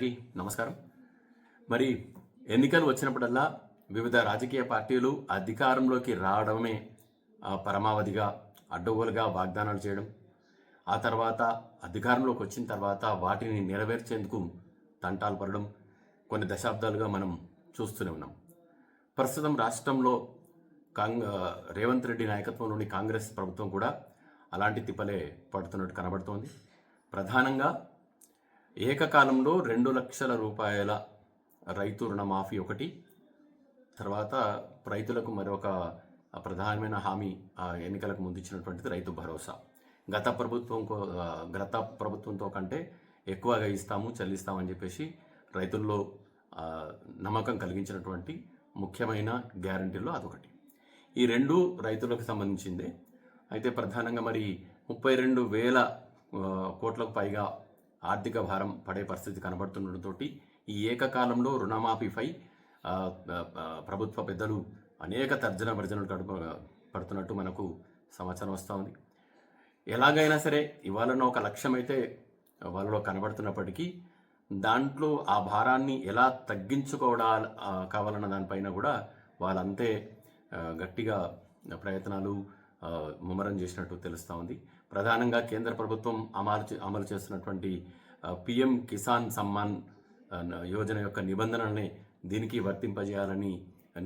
అందరికీ నమస్కారం. మరి ఎన్నికలు వచ్చినప్పుడల్లా వివిధ రాజకీయ పార్టీలు అధికారంలోకి రావడమే పరమావధిగా అడ్డగోలుగా వాగ్దానాలు చేయడం ఆ తర్వాత అధికారంలోకి వచ్చిన తర్వాత వాటిని నెరవేర్చేందుకు తంటాలు పడడం కొన్ని దశాబ్దాలుగా మనం చూస్తూనే ఉన్నాం. ప్రస్తుతం రాష్ట్రంలో కాంగ్ రేవంత్ రెడ్డి నాయకత్వంలోని కాంగ్రెస్ ప్రభుత్వం కూడా అలాంటి తిప్పలే పడుతున్నట్టు కనబడుతోంది. ప్రధానంగా ఏకకాలంలో రెండు లక్షల రూపాయల రైతు రుణమాఫీ ఒకటి తర్వాత రైతులకు మరొక ప్రధానమైన హామీ ఆ ఎన్నికలకు ముందు ఇచ్చినటువంటిది రైతు భరోసా. గత ప్రభుత్వం కో- గత ప్రభుత్వంతో కంటే ఎక్కువగా ఇస్తాము చెల్లిస్తామని చెప్పేసి రైతుల్లో నమ్మకం కలిగించినటువంటి ముఖ్యమైన గ్యారంటీల్లో అదొకటి. ఈ రెండు రైతులకు సంబంధించిందే. అయితే ప్రధానంగా మరి ముప్పై రెండు వేల కోట్లకు పైగా ఆర్థిక భారం పడే పరిస్థితి కనబడుతుండటంతో ఈ ఏకకాలంలో రుణమాఫీపై ప్రభుత్వ పెద్దలు అనేక తర్జన భర్జనలు గడుపు పడుతున్నట్టు మనకు సమాచారం వస్తూ ఉంది. ఎలాగైనా సరే ఇవాళన ఒక లక్ష్యం అయితే వాళ్ళలో కనబడుతున్నప్పటికీ దాంట్లో ఆ భారాన్ని ఎలా తగ్గించుకోవడా కావాలన్న దానిపైన కూడా వాళ్ళంతే గట్టిగా ప్రయత్నాలు ముమ్మరం చేసినట్టు తెలుస్తూ ఉంది. ప్రధానంగా కేంద్ర ప్రభుత్వం అమలు అమలు చేస్తున్నటువంటి పిఎం కిసాన్ సమ్మాన్ యోజన యొక్క నిబంధనల్ని దీనికి వర్తింపజేయాలని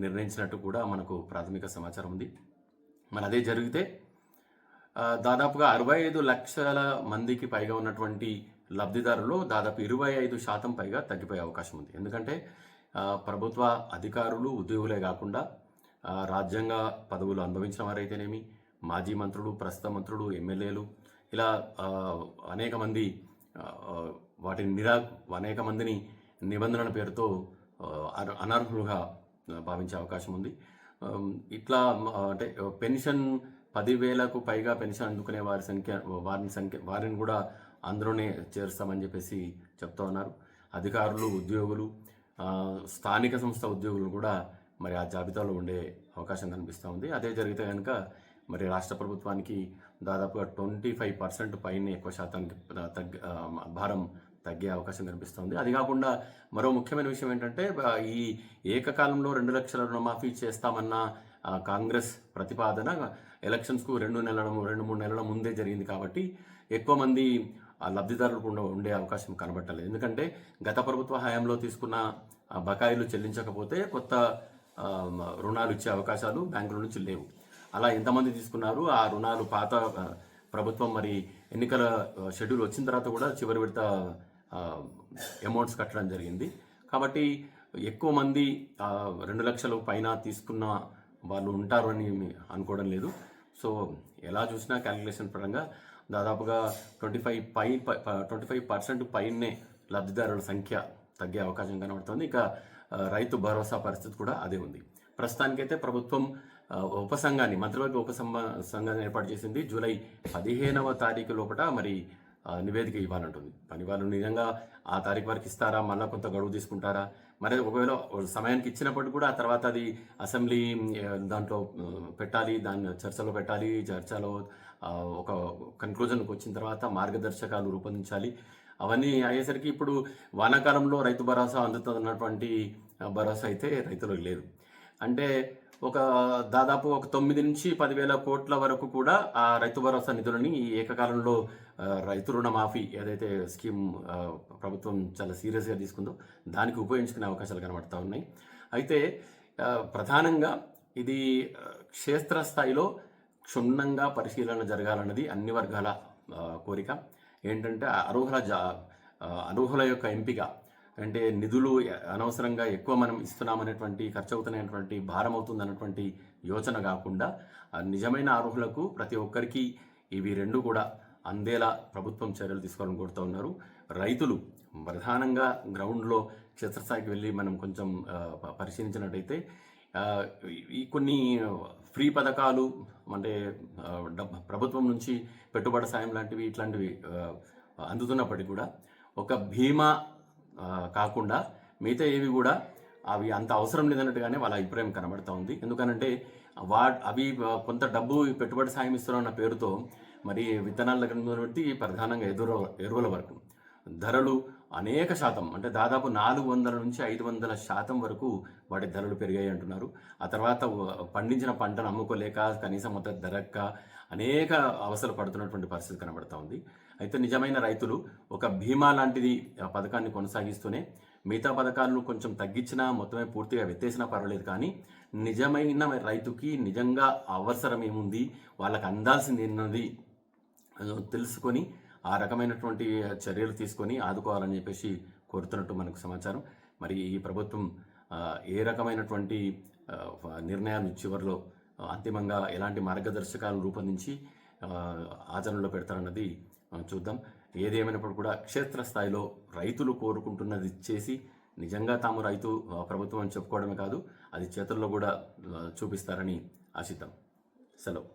నిర్ణయించినట్టు కూడా మనకు ప్రాథమిక సమాచారం ఉంది. మరి అదే జరిగితే దాదాపుగా అరవై ఐదు లక్షల మందికి పైగా ఉన్నటువంటి లబ్ధిదారులు దాదాపు ఇరవై ఐదు శాతం పైగా తగ్గిపోయే అవకాశం ఉంది. ఎందుకంటే ప్రభుత్వ అధికారులు ఉద్యోగులే కాకుండా రాజ్యాంగ పదవులు అనుభవించిన వారైతేనేమి మాజీ మంత్రులు ప్రస్తుత మంత్రులు ఎమ్మెల్యేలు ఇలా అనేక మంది వాటిని నిరా అనేక మందిని నిబంధనల పేరుతో అన- అనర్హులుగా భావించే అవకాశం ఉంది. ఇట్లా అంటే పెన్షన్ పదివేలకు పైగా పెన్షన్ అందుకునే వారి సంఖ్య వారిని సంఖ్య వారిని కూడా అందులోనే చేరుస్తామని చెప్పేసి చెప్తా ఉన్నారు. అధికారులు ఉద్యోగులు స్థానిక సంస్థ ఉద్యోగులు కూడా మరి ఆ జాబితాలో ఉండే అవకాశం కనిపిస్తూ ఉంది. అదే జరిగితే కనుక మరి రాష్ట్ర ప్రభుత్వానికి దాదాపుగా ట్వంటీ ఫైవ్ పర్సెంట్ పైన ఎక్కువ శాతానికి తగ్గ భారం తగ్గే అవకాశం కనిపిస్తుంది. అది కాకుండా మరో ముఖ్యమైన విషయం ఏంటంటే ఈ ఏకకాలంలో రెండు లక్షల రుణమాఫీ చేస్తామన్న కాంగ్రెస్ ప్రతిపాదన ఎలక్షన్స్కు రెండు నెలల రెండు మూడు నెలల ముందే జరిగింది కాబట్టి ఎక్కువ మంది లబ్ధిదారులకు ఉండే అవకాశం కనబట్టలేదు. ఎందుకంటే గత ప్రభుత్వ హయాంలో తీసుకున్న బకాయిలు చెల్లించకపోతే కొత్త రుణాలు ఇచ్చే అవకాశాలు బ్యాంకుల నుంచి లేవు. అలా ఎంతమంది తీసుకున్నారు? ఆ రుణాలు పాత ప్రభుత్వం మరి ఎన్నికల షెడ్యూల్ వచ్చిన తర్వాత కూడా చివరి విడత అమౌంట్స్ కట్టడం జరిగింది. కాబట్టి ఎక్కువ మంది రెండు లక్షలు పైన తీసుకున్న వాళ్ళు ఉంటారు అని అనుకోవడం లేదు. సో ఎలా చూసినా క్యాలిక్యులేషన్ పరంగా దాదాపుగా ట్వంటీ ఫైవ్ పై ట్వంటీ ఫైవ్ పర్సెంట్ పైనే లబ్ధిదారుల సంఖ్య తగ్గే అవకాశం కనబడుతుంది. ఇక రైతు భరోసా పరిస్థితి కూడా అదే ఉంది. ప్రస్తుతానికైతే ప్రభుత్వం ఉపసంఘాన్ని మంత్రివర్గ ఉపసంఘ సంఘాన్ని ఏర్పాటు చేసింది జూలై పదిహేనవ తారీఖు లోపల మరి నివేదిక ఇవ్వాలంటుంది. పని వాళ్ళు నిజంగా ఆ తారీఖు వరకు ఇస్తారా? మళ్ళీ కొంత గడువు తీసుకుంటారా? మరి ఒకవేళ సమయానికి ఇచ్చినప్పటికీ కూడా ఆ తర్వాత అది అసెంబ్లీ దాంట్లో పెట్టాలి దాన్ని చర్చలో పెట్టాలి చర్చలో ఒక కన్క్లూజన్కి వచ్చిన తర్వాత మార్గదర్శకాలు రూపొందించాలి. అవన్నీ అయ్యేసరికి ఇప్పుడు వానాకాలంలో రైతు భరోసా అందుతున్నటువంటి అన్నటువంటి భరోసా అయితే రైతులకు లేదు. అంటే ఒక దాదాపు ఒక తొమ్మిది నుంచి పదివేల కోట్ల వరకు కూడా ఆ రైతు భరోసా నిధులని ఈ ఏకకాలంలో రైతు రుణమాఫీ ఏదైతే స్కీమ్ ప్రభుత్వం చాలా సీరియస్గా తీసుకుందో దానికి ఉపయోగించుకునే అవకాశాలు కనబడతా ఉన్నాయి. అయితే ప్రధానంగా ఇది క్షేత్రస్థాయిలో క్షుణ్ణంగా పరిశీలన జరగాలన్నది అన్ని వర్గాల కోరిక. ఏంటంటే ఆ అర్హుల జా అర్హుల యొక్క ఎంపిక అంటే నిధులు అనవసరంగా ఎక్కువ మనం ఇస్తున్నామనేటువంటి ఖర్చు అవుతున్నటువంటి భారం అవుతుందన్నటువంటి యోచన కాకుండా నిజమైన అర్హులకు ప్రతి ఒక్కరికి ఇవి రెండు కూడా అందేలా ప్రభుత్వం చర్యలు తీసుకోవాలని కోరుతూ ఉన్నారు. రైతులు ప్రధానంగా గ్రౌండ్లో క్షేత్రస్థాయికి వెళ్ళి మనం కొంచెం పరిశీలించినట్టయితే ఈ కొన్ని ఫ్రీ పథకాలు అంటే ప్రభుత్వం నుంచి పెట్టుబడి సాయం లాంటివి ఇట్లాంటివి అందుతున్నప్పటికీ కూడా ఒక బీమా కాకుండా మిగతా ఏవి కూడా అవి అంత అవసరం లేదన్నట్టుగానే వాళ్ళ అభిప్రాయం కనబడుతూ ఉంది. ఎందుకనంటే వా అవి కొంత డబ్బు పెట్టుబడి సాయం ఇస్తున్న పేరుతో మరి విత్తనాల దగ్గర ప్రధానంగా ఎదురు ఎరువుల వరకు. ధరలు అనేక శాతం అంటే దాదాపు నాలుగు వందల నుంచి ఐదు వందల శాతం వరకు వాటి ధరలు పెరిగాయి అంటున్నారు. ఆ తర్వాత పండించిన పంటను అమ్ముకోలేక కనీసం మొత్తం ధరక్క అనేక అవసరాలు పడుతున్నటువంటి పరిస్థితి కనబడతా ఉంది. అయితే నిజమైన రైతులు ఒక బీమా లాంటిది పథకాన్ని కొనసాగిస్తూనే మిగతా పథకాలను కొంచెం తగ్గించినా మొత్తమే పూర్తిగా వెత్తేసినా పర్వాలేదు. కానీ నిజమైన రైతుకి నిజంగా అవసరం ఏముంది? వాళ్ళకి అందాల్సింది ఉన్నది తెలుసుకొని ఆ రకమైనటువంటి చర్యలు తీసుకొని ఆదుకోవాలని చెప్పేసి కోరుతున్నట్టు మనకు సమాచారం. మరి ఈ ప్రభుత్వం ఏ రకమైనటువంటి నిర్ణయాలు చివరిలో అంతిమంగా ఎలాంటి మార్గదర్శకాలను రూపొందించి ఆచరణలో పెడతారన్నది చూద్దాం. ఏదేమైనప్పుడు కూడా క్షేత్రస్థాయిలో రైతులు కోరుకుంటున్నది చేసి నిజంగా తాము రైతు ప్రభుత్వం అని చెప్పుకోవడమే కాదు అది చేతుల్లో కూడా చూపిస్తారని ఆశిద్దాం. సెలవు.